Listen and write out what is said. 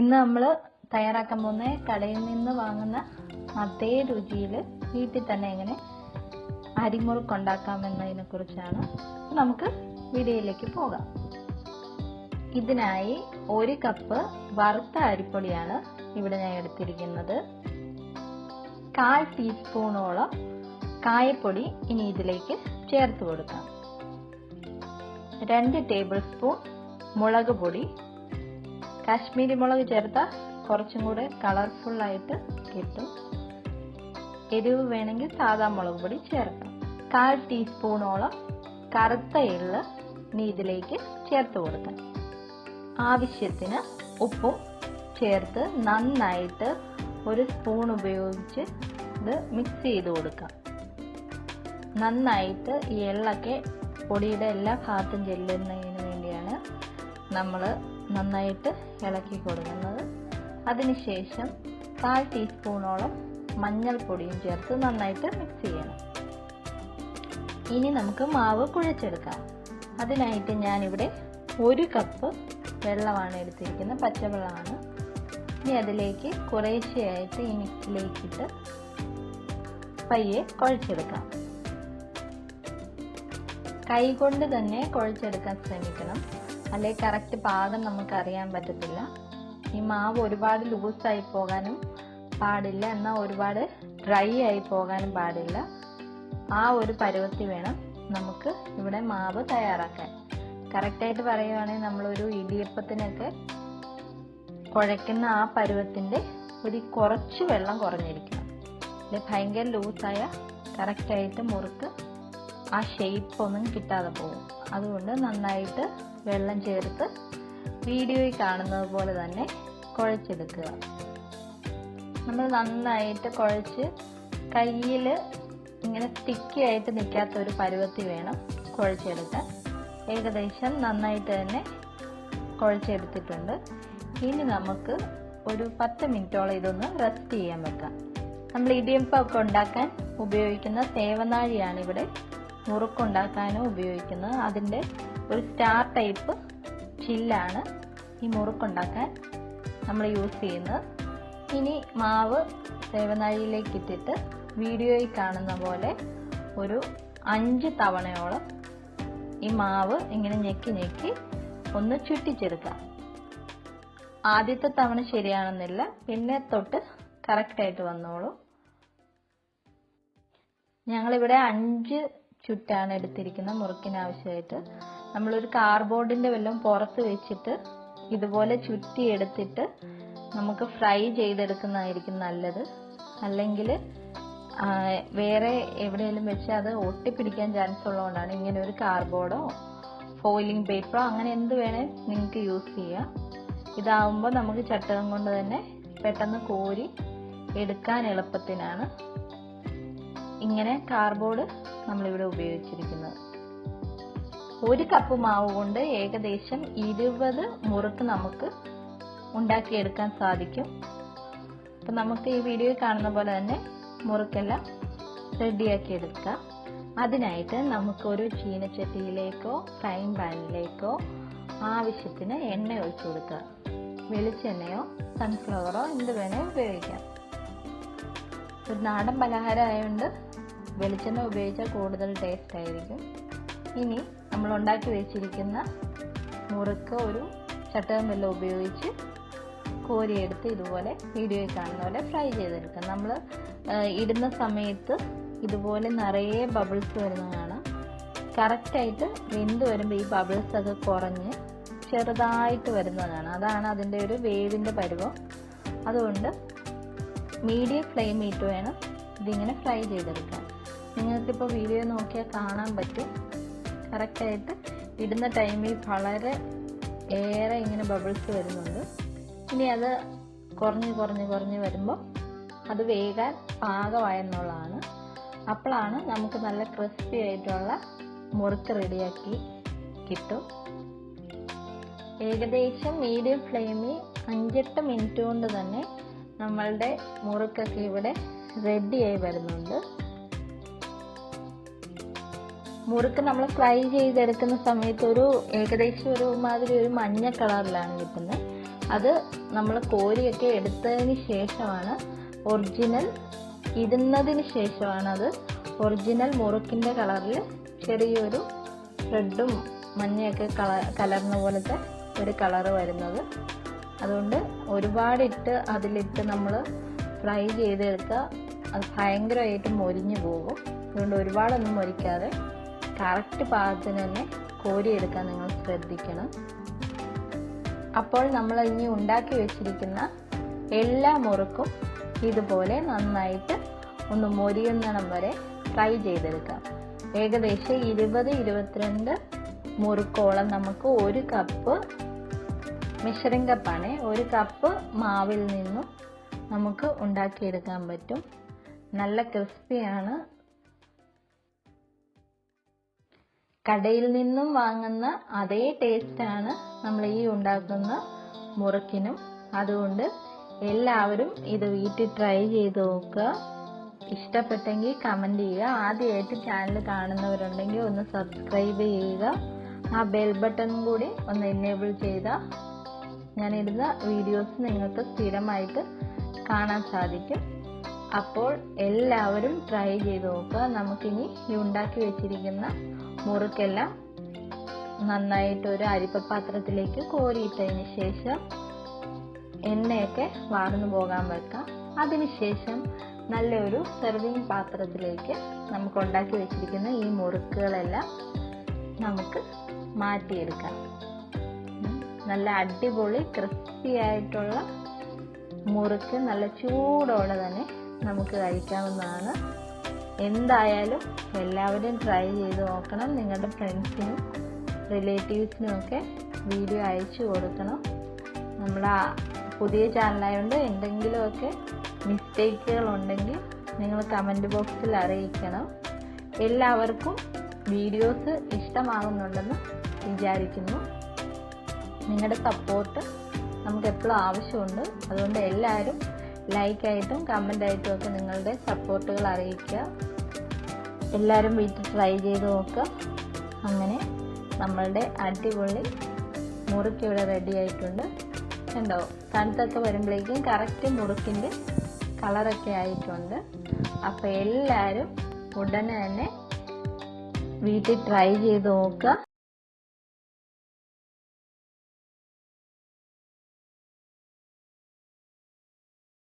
ഇന്ന് നമ്മൾ തയ്യാറാക്കാൻ പോകുന്ന കടയിൽ നിന്ന് വാങ്ങുന്ന അതേ രുചിയിൽ വീട്ടിൽ തന്നെ എങ്ങനെ അരിമുറുക്ക് ഉണ്ടാക്കാമെന്നതിനെ കുറിച്ചാണ് നമുക്ക് വീഡിയോയിലേക്ക് പോകാം. ഇതിനായി ഒരു കപ്പ് വറുത്ത അരിപ്പൊടിയാണ് ഇവിടെ ഞാൻ എടുത്തിരിക്കുന്നത്. കാൽ ടീസ്പൂണോളം കായപ്പൊടി ഇനി ഇതിലേക്ക് ചേർത്ത് കൊടുക്കാം. രണ്ട് ടേബിൾ സ്പൂൺ മുളക് പൊടി കാശ്മീരി മുളക് ചേർത്താൽ കുറച്ചും കൂടെ കളർഫുള്ളായിട്ട് കിട്ടും എരിവ് വേണമെങ്കിൽ സാധാ മുളക് പൊടി ചേർക്കാം. കാൽ ടീസ്പൂണോളം കറുത്ത എള്ള് നീ ഇതിലേക്ക് ചേർത്ത് കൊടുക്കാം. ആവശ്യത്തിന് ഉപ്പും ചേർത്ത് നന്നായിട്ട് ഒരു സ്പൂൺ ഉപയോഗിച്ച് ഇത് മിക്സ് ചെയ്ത് കൊടുക്കാം. നന്നായിട്ട് ഈ എള്ളൊക്കെ പൊടിയുടെ എല്ലാ ഭാഗത്തും ചെല്ലുന്നതിന് വേണ്ടിയാണ് നമ്മൾ നന്നായിട്ട് ഇളക്കി കൊടുക്കുന്നത്. അതിനുശേഷം കാൽ ടീസ്പൂണോളം മഞ്ഞൾപ്പൊടിയും ചേർത്ത് നന്നായിട്ട് മിക്സ് ചെയ്യണം. ഇനി നമുക്ക് മാവ് കുഴച്ചെടുക്കാം. അതിനായിട്ട് ഞാനിവിടെ ഒരു കപ്പ് വെള്ളമാണ് എടുത്തിരിക്കുന്നത് പച്ചവെള്ളമാണ്. ഇനി അതിലേക്ക് കുറേശ്ശെയായിട്ട് ഈ മിക്സിലേക്കിട്ട് പയ്യെ കുഴച്ചെടുക്കാം. കൈ കൊണ്ട് തന്നെ കുഴച്ചെടുക്കാൻ ശ്രമിക്കണം. അല്ലെ കറക്റ്റ് പാകം നമുക്ക് അറിയാൻ പറ്റത്തില്ല. ഈ മാവ് ഒരുപാട് ലൂസായി പോകാനും പാടില്ല. എന്നാൽ ഒരുപാട് ഡ്രൈ ആയി പോകാനും പാടില്ല. ആ ഒരു പരുവത്തി വേണം നമുക്ക് ഇവിടെ മാവ് തയ്യാറാക്കാൻ. കറക്റ്റായിട്ട് പറയുവാണെങ്കിൽ നമ്മളൊരു ഇടിയപ്പത്തിനൊക്കെ കുഴയ്ക്കുന്ന ആ പരുവത്തിന്റെ ഒരു കുറച്ച് വെള്ളം കുറഞ്ഞിരിക്കണം. അല്ലെ ഭയങ്കര ലൂസായ കറക്റ്റായിട്ട് മുറുക്ക് ആ ഷേപ്പ് ഒന്നും കിട്ടാതെ പോകും. അതുകൊണ്ട് നന്നായിട്ട് വെള്ളം ചേർത്ത് വീഡിയോയിൽ കാണുന്നത് പോലെ തന്നെ കുഴച്ചെടുക്കുക. നമ്മൾ നന്നായിട്ട് കുഴച്ച് കയ്യിൽ ഇങ്ങനെ സ്റ്റിക്കി ആയിട്ട് നിൽക്കാത്ത ഒരു പരുവത്തി വേണം കുഴച്ചെടുക്കാൻ. ഏകദേശം നന്നായിട്ട് തന്നെ കുഴച്ചെടുത്തിട്ടുണ്ട്. ഇനി നമുക്ക് ഒരു പത്ത് മിനിറ്റോളം ഇതൊന്ന് റെസ്റ്റ് ചെയ്യാൻ വെക്കാം. നമ്മൾ ഇടിയപ്പമൊക്കെ ഉണ്ടാക്കാൻ ഉപയോഗിക്കുന്ന സേവനാഴിയാണ് ഇവിടെ മുറുക്കുണ്ടാക്കാനും ഉപയോഗിക്കുന്നത്. അതിന്റെ ഒരു സ്റ്റാർ ടൈപ്പ് ചില്ലാണ് ഈ മുറുക്കുണ്ടാക്കാൻ നമ്മൾ യൂസ് ചെയ്യുന്നത്. ഇനി മാവ് സേവനാഴിയിലേക്ക് ഇട്ടിട്ട് വീഡിയോയിൽ കാണുന്ന പോലെ ഒരു അഞ്ച് തവണയോളം ഈ മാവ് ഇങ്ങനെ ഞെക്കി ഞെക്കി ഒന്ന് ചുറ്റിച്ചെടുക്കാം ആദ്യത്തെ തവണ ശരിയാണെന്നില്ല പിന്നെ തൊട്ട് കറക്റ്റായിട്ട് വന്നോളൂ. ഞങ്ങളിവിടെ അഞ്ച് ചുറ്റാണ് എടുത്തിരിക്കുന്നത് മുറുക്കിന് ആവശ്യമായിട്ട് നമ്മളൊരു കാർബോർഡിന്റെ വല്ലതും പുറത്ത് വെച്ചിട്ട് ഇതുപോലെ ചുറ്റി എടുത്തിട്ട് നമുക്ക് ഫ്രൈ ചെയ്തെടുക്കുന്നതായിരിക്കും നല്ലത്. അല്ലെങ്കിൽ വേറെ എവിടെയെങ്കിലും വെച്ച് അത് ഒട്ടിപ്പിടിക്കാൻ ചാൻസ് ഉള്ളതുകൊണ്ടാണ് ഇങ്ങനെ ഒരു കാർബോർഡോ ഫോയിലിംഗ് പേപ്പറോ അങ്ങനെ എന്ത് വേണേ നിങ്ങൾക്ക് യൂസ് ചെയ്യാം. ഇതാവുമ്പോൾ നമുക്ക് ചട്ടകം കൊണ്ട് തന്നെ പെട്ടെന്ന് കോരി എടുക്കാൻ എളുപ്പത്തിനാണ്. ഇങ്ങനെ കാർബോർഡ് നമ്മളിവിടെ ഉപയോഗിച്ചിരിക്കുന്നത്. ഒരു കപ്പ് മാവ് കൊണ്ട് ഏകദേശം ഇരുപത് മുറുക്ക് നമുക്ക് ഉണ്ടാക്കിയെടുക്കാൻ സാധിക്കും. അപ്പം നമുക്ക് ഈ വീഡിയോയിൽ കാണുന്ന പോലെ തന്നെ മുറുക്കെല്ലാം റെഡിയാക്കി എടുക്കാം അതിനായിട്ട് നമുക്കൊരു ചീനച്ചട്ടിയിലേക്കോ ഫ്രൈ പാനിലേക്കോ ആവശ്യത്തിന് എണ്ണ ഒഴിച്ചു കൊടുക്കുക. വെളിച്ചെണ്ണയോ സൺഫ്ലവറോ എന്ത് വേണേ ഉപയോഗിക്കാം. ഒരു നാടൻ പലഹാരം ആയതുകൊണ്ട് വെളിച്ചെണ്ണ ഉപയോഗിച്ചാൽ കൂടുതൽ ടേസ്റ്റ് ആയിരിക്കും. ഇനി നമ്മൾ ഉണ്ടാക്കി വെച്ചിരിക്കുന്ന മുറുക്ക് ഒരു ചട്ടകം വെല്ലം ഉപയോഗിച്ച് കോരിയെടുത്ത് ഇതുപോലെ വീഡിയോയിൽ കാണുന്ന പോലെ ഫ്രൈ ചെയ്തെടുക്കാം. നമ്മൾ ഇടുന്ന സമയത്ത് ഇതുപോലെ നിറയെ ബബിൾസ് വരുന്ന കാണാം. കറക്റ്റായിട്ട് വെന്ത് വരുമ്പോൾ ഈ ബബിൾസ് ഒക്കെ കുറഞ്ഞ് ചെറുതായിട്ട് വരുന്നതാണ് അതാണ് അതിന്റെ ഒരു വേവിന്റെ പരുവം. അതുകൊണ്ട് മീഡിയം ഫ്ലെയിം ഇട്ട് വേണം. ഇതിങ്ങനെ ഫ്രൈ ചെയ്തെടുക്കാൻ. നിങ്ങൾക്കിപ്പോൾ വീഡിയോ നോക്കിയാൽ കാണാൻ പറ്റും. കറക്റ്റായിട്ട് ഇടുന്ന ടൈമിൽ വളരെ ഏറെ ഇങ്ങനെ ബബിൾസ് വരുന്നുണ്ട്. ഇനി അത് കുറഞ്ഞ് കുറഞ്ഞ് കുറഞ്ഞ് വരുമ്പോൾ അത് വേകാൻ പാകമായെന്നുള്ളതാണ്. അപ്പോഴാണ് നമുക്ക് നല്ല ക്രിസ്പി ആയിട്ടുള്ള മുറുക്ക് റെഡിയാക്കി കിട്ടും. ഏകദേശം മീഡിയം ഫ്ലെയിമിൽ അഞ്ചെട്ട് മിനിറ്റ് കൊണ്ട് തന്നെ നമ്മളുടെ മുറുക്കൊക്കെ ഇവിടെ റെഡിയായി വരുന്നുണ്ട്. മുറുക്ക് നമ്മൾ ഫ്രൈ ചെയ്തെടുക്കുന്ന സമയത്ത് ഒരു ഏകദേശം ഒരു മാതിരി ഒരു മഞ്ഞ കളറിലാണ് കിട്ടുന്നത്. അത് നമ്മൾ കോരിയൊക്കെ എടുത്തതിന് ശേഷമാണ് ഒറിജിനൽ ഇടുന്നതിന് ശേഷമാണ് അത് ഒറിജിനൽ മുറുക്കിന്റെ കളറിൽ ചെറിയൊരു റെഡും മഞ്ഞയൊക്കെ കള കലർന്ന പോലത്തെ ഒരു കളറ് വരുന്നത്. അതുകൊണ്ട് ഒരുപാടിട്ട് അതിലിട്ട് നമ്മൾ ഫ്രൈ ചെയ്തെടുക്കുക അത് ഭയങ്കരമായിട്ട് മൊരിഞ്ഞു പോകും. അതുകൊണ്ട് ഒരുപാടൊന്നും മൊരിക്കാതെ കറക്റ്റ് പാകത്തിന് തന്നെ കോരിയെടുക്കാൻ നിങ്ങൾ ശ്രദ്ധിക്കണം. അപ്പോൾ നമ്മൾ ഇനി ഉണ്ടാക്കി വെച്ചിരിക്കുന്ന എല്ലാ മുറുക്കും ഇതുപോലെ നന്നായിട്ട് ഒന്ന് മൊരിയുന്നിടം വരെ ഫ്രൈ ചെയ്തെടുക്കാം. ഏകദേശം ഇരുപത് ഇരുപത്തിരണ്ട് മുറുക്കോളം നമുക്ക് ഒരു കപ്പ് മിഷറിംഗ് കപ്പാണ് ഒരു കപ്പ് മാവിൽ നിന്നും നമുക്ക് ഉണ്ടാക്കിയെടുക്കാൻ പറ്റും. നല്ല ക്രിസ്പിയാണ് കടയിൽ നിന്നും വാങ്ങുന്ന അതേ ടേസ്റ്റാണ് നമ്മൾ ഈ ഉണ്ടാക്കുന്ന മുറുക്കിനും. അതുകൊണ്ട് എല്ലാവരും ഇത് വീട്ടിൽ ട്രൈ ചെയ്ത് നോക്കുക. ഇഷ്ടപ്പെട്ടെങ്കിൽ കമന്റ് ചെയ്യുക. ആദ്യമായിട്ട് ചാനൽ കാണുന്നവരുണ്ടെങ്കിൽ ഒന്ന് സബ്സ്ക്രൈബ് ചെയ്യുക. ആ ബെൽ ബട്ടൺ കൂടി ഒന്ന് എനേബിൾ ചെയ്താൽ ഞാനിടുന്ന വീഡിയോസ് നിങ്ങൾക്ക് സ്ഥിരമായിട്ട് കാണാൻ സാധിക്കും. അപ്പോൾ എല്ലാവരും ട്രൈ ചെയ്ത് നോക്കുക. നമുക്കിനി ഈ ഉണ്ടാക്കി വെച്ചിരിക്കുന്ന മുറുക്കെല്ലാം നന്നായിട്ട് ഒരു അരിപ്പപാത്രത്തിലേക്ക് കോരിയിട്ടതിന് ശേഷം എണ്ണയൊക്കെ വാർന്നു പോകാൻ വെക്കാം. അതിനുശേഷം നല്ലൊരു സെർവിങ് പാത്രത്തിലേക്ക് നമുക്ക് ഉണ്ടാക്കി വെച്ചിരിക്കുന്ന ഈ മുറുക്കുകളെല്ലാം നമുക്ക് മാറ്റിയെടുക്കാം. നല്ല അടിപൊളി ക്രിസ്പി ആയിട്ടുള്ള മുറുക്ക് നല്ല ചൂടോടെ തന്നെ നമുക്ക് കഴിക്കാവുന്നതാണ്. എന്തായാലും എല്ലാവരും ട്രൈ ചെയ്ത് നോക്കണം. നിങ്ങളുടെ ഫ്രണ്ട്സിനും റിലേറ്റീവ്സിനും ഒക്കെ വീഡിയോ അയച്ചു കൊടുക്കണം. നമ്മുടെ പുതിയ ചാനലായതുകൊണ്ട് എന്തെങ്കിലുമൊക്കെ മിസ്റ്റേക്കുകൾ ഉണ്ടെങ്കിൽ നിങ്ങൾ കമന്റ് ബോക്സിൽ അറിയിക്കണം. എല്ലാവർക്കും വീഡിയോസ് ഇഷ്ടമാകുന്നുണ്ടെന്ന് വിചാരിക്കുന്നു. നിങ്ങളുടെ സപ്പോർട്ട് നമുക്ക് എപ്പോഴും ആവശ്യമുണ്ട്. അതുകൊണ്ട് എല്ലാവരും ലൈക്കായിട്ടും കമന്റായിട്ടും ഒക്കെ നിങ്ങളുടെ സപ്പോർട്ടുകൾ അറിയിക്കുക. എല്ലാവരും വീട്ടിൽ ട്രൈ ചെയ്ത് നോക്കുക. അങ്ങനെ നമ്മളുടെ അടിപൊളി മുറുക്ക് ഇവിടെ റെഡി ആയിട്ടുണ്ട്. കണ്ടോ? തണുത്തൊക്കെ വരുമ്പോഴേക്കും കറക്റ്റ് മുറുക്കിന്റെ കളറൊക്കെ ആയിട്ടുണ്ട്. അപ്പോൾ എല്ലാവരും ഉടനെ തന്നെ വീട്ടിൽ ട്രൈ ചെയ്ത് നോക്കുക.